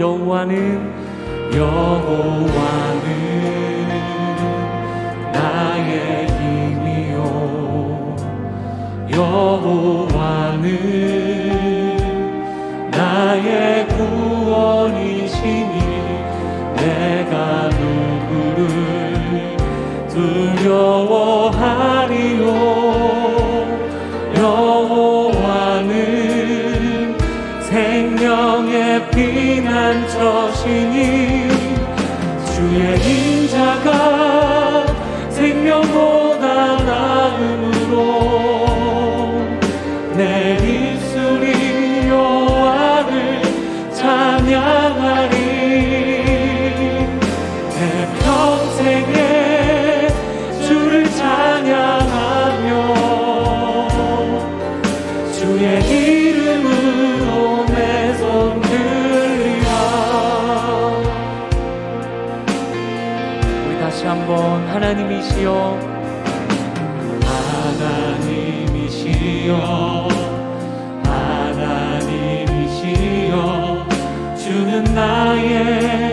여호와는 여호와는 나의 힘이요. 여호와는 나의 구원이시니 내가 누구를 두려워하리 피난처시니 주의 인자가 생명보다 나음으로 내 하나님이시여. 하나님이시여. 하나님이시여. 주는 나의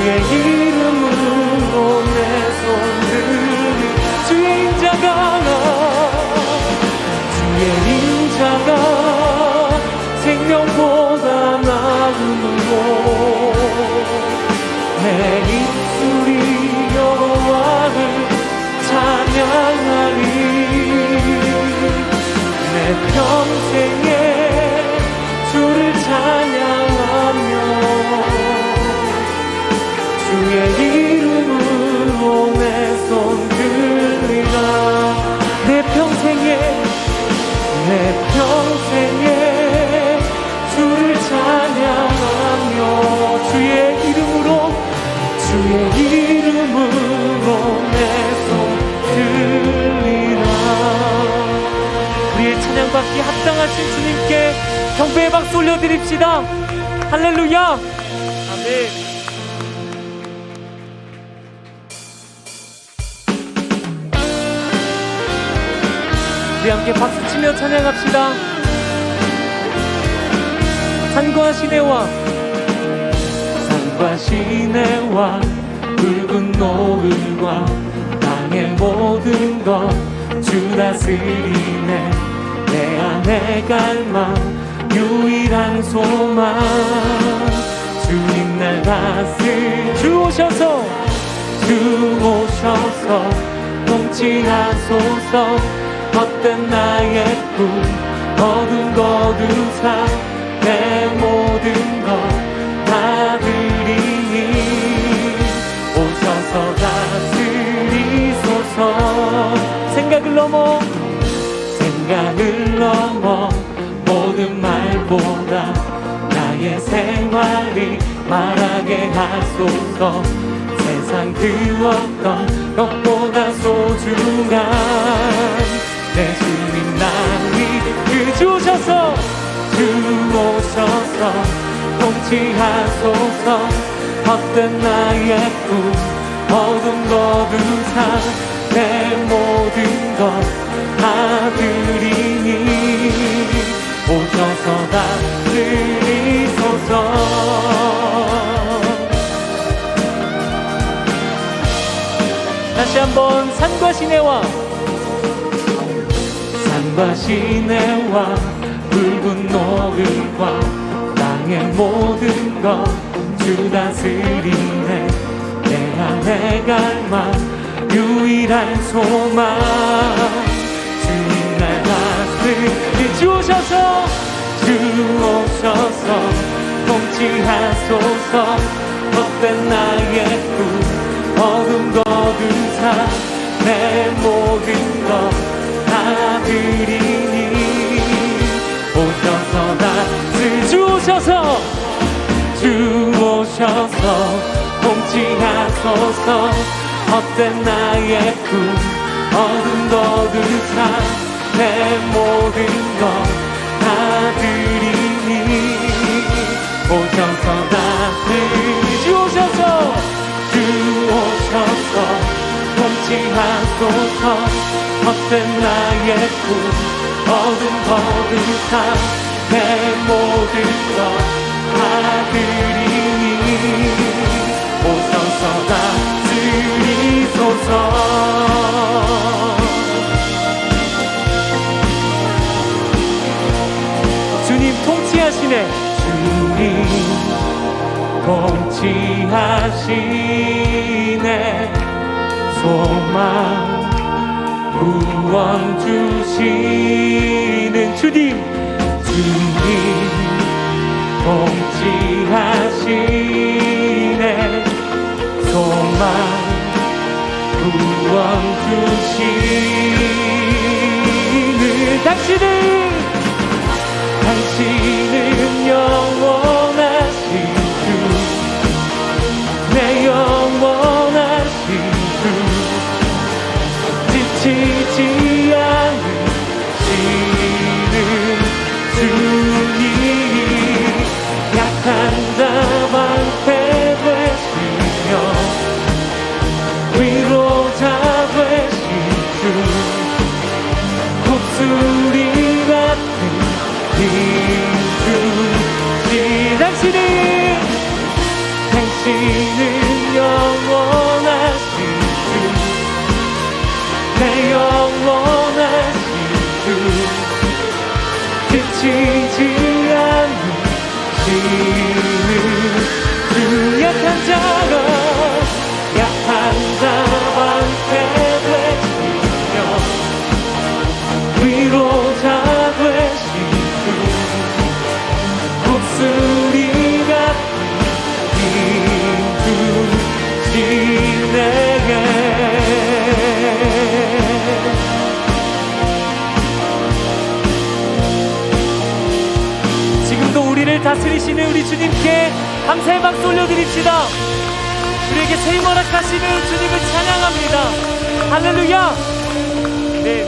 주의 이름으로 내 손을 주의 인자가 주의 인자가 생명보다 나음으로 내 입술이 여호와를 찬양하리. 내평 합당하신 주님께 경배의 박수 올려드립시다. 할렐루야. 아멘. 우리 함께 박수 치며 찬양합시다. 산과 시내와 산과 시내와 붉은 노을과 땅의 모든 것 주 다스리네 내 갈망 유일한 소망. 주님 날 다스 주 오셔서 주 오셔서 통치하소서. 헛된 나의 꿈 어둠 거두사 내 모든 것다 드리니. 오셔서 다 나의 생활이 말하게 하소서. 세상 그 어떤 것보다 소중한 내 주님 그 주셔서 주 오셔서 통치하소서. 헛된 나의 꿈 어둠 거두사 내 모든 것 다 드리니 오셔서 다스리소서. 다시 한번 산과 시내와 산과 시내와 붉은 노을과 땅의 모든 것 주 다스리네. 내 안에 갈망 유일한 소망 주 오셔서. 주 오셔서. 통치하소서. 헛된 나의 꿈 어둠 거두사 내 모든 것다 드리니. 오셔서 다스 주 오셔서. 주 오셔서. 통치하소서. 헛된 나의 꿈 어둠 거두사 내 모든 것다 드리니 오셔서 주 오셔서. 주 오셔서. 통치하소서. 헛된 나의 꿈 어둠 거두사 내 모든 것다 드리니 오셔서 다스리소서 통치하시네 주님 통치하시네. 소망 구원 주시는 주님 주님 통치하시네. 소망 구원 주시는 당신은 다스리시는 우리 주님께 감사의 박수 올려드립시다. 우리에게 새 힘을 허락하시는 주님을 찬양합니다. 할렐루야! 네.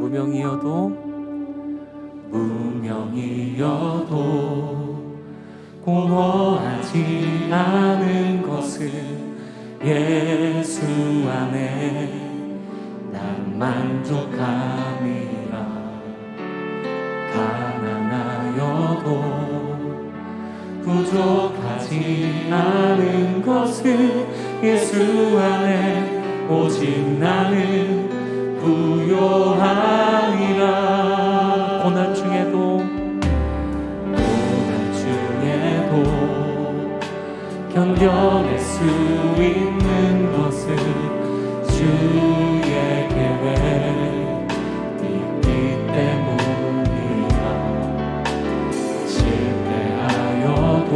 무명이어도 무명이어도 공허하지 않은 것은 예수 안에 나만 만족함이라. 가난하여도 부족하지 않은 것은 예수 안에 오직 나는 부요하리라. 고난 중에도 고난 중에도 견뎌낼 수 있는 것은 주의 계획 있기 때문이라. 실패하여도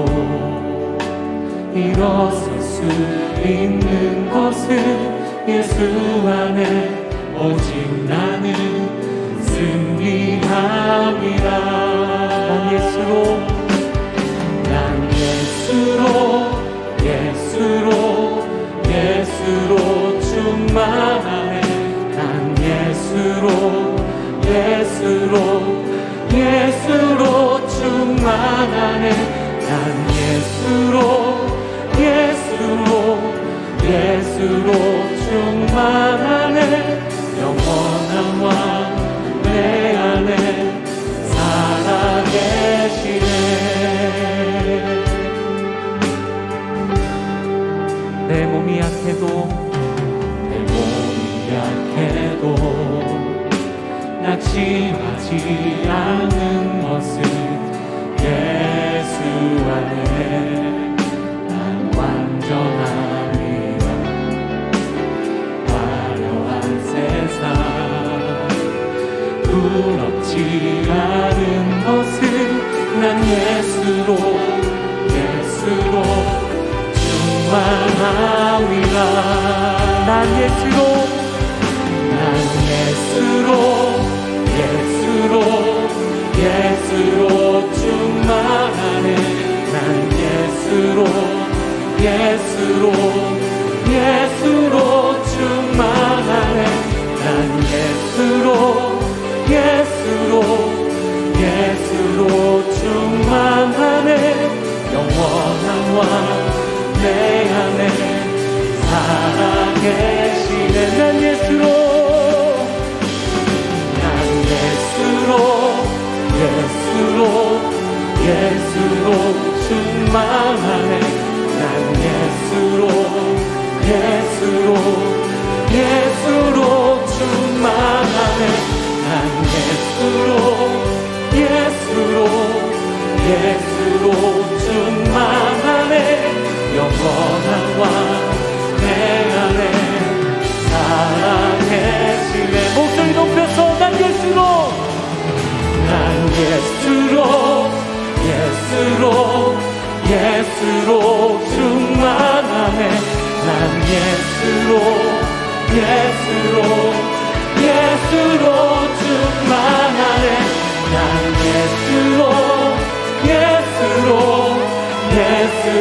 일어설 수 있는 것은 예수 안에 오직 나는 승리함이라. 난 예수로. 난 예수로 예수로 예수로 충만하네 난 예수로 예수로 예수로 충만하네 난 예수로 예수로 예수로 충만하네 내 안에 살아계시네. 내 몸이 약해도 내 몸이 약해도 낙심하지 않는 것은 예수 안에 않은 것은 난 예수로 예수로 충만함이라. 난 예수로 난 예수로 예수로 예수로 충만하네. 난 예수로 예수로 예수로 충만하네. 난 예수로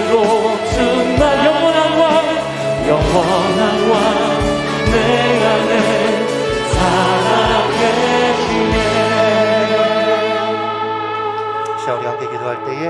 예수로 충만 영원한 왕 영원한 왕 내 안에 살아계시네. 자, 우리 함께 기도할 때에